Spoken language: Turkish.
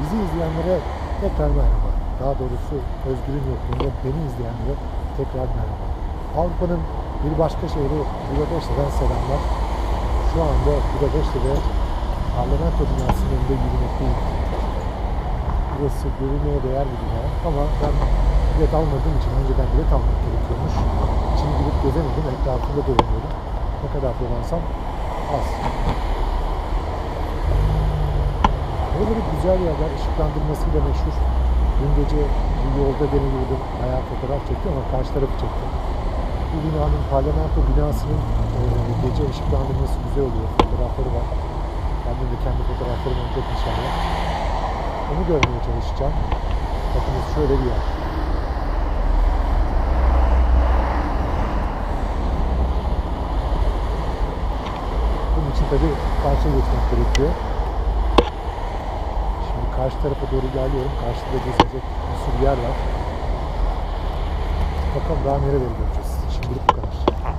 Bizi izleyenlere tekrar merhaba. Daha doğrusu Özgür'ün yokluğunda beni izleyenlere tekrar merhaba. Avrupa'nın bir başka şehri Budapeşte'den selamlar. Şu anda Budapeşte'de parlamento binasının önünde yürümekteyim. Burası görülmeye değer bir bina ama ben bilet almadığım için önceden bilet almak gerekiyormuş. İçini girip gezemedim, etrafında dolanıyorum. Ne kadar dolansam az. Böyle güzel yerler, ışıklandırmasıyla meşhur. Dün gece bir yolda deniyordum, bayağı fotoğraf çektim ama karşı tarafı çektim. Bu binanın, parlamento binasının e, gece ışıklandırması güzel oluyor. Fotoğrafları var. Bende de kendi fotoğraflarım olacak inşallah. Onu görmeye çalışacağım. Bakınız şöyle bir yer. Bunun için tabii karşıya geçmek gerekiyor. Karşı tarafa doğru ilerliyorum. Karşıda gezilecek bir sürü yer var. Bakalım daha nereleri göreceğiz.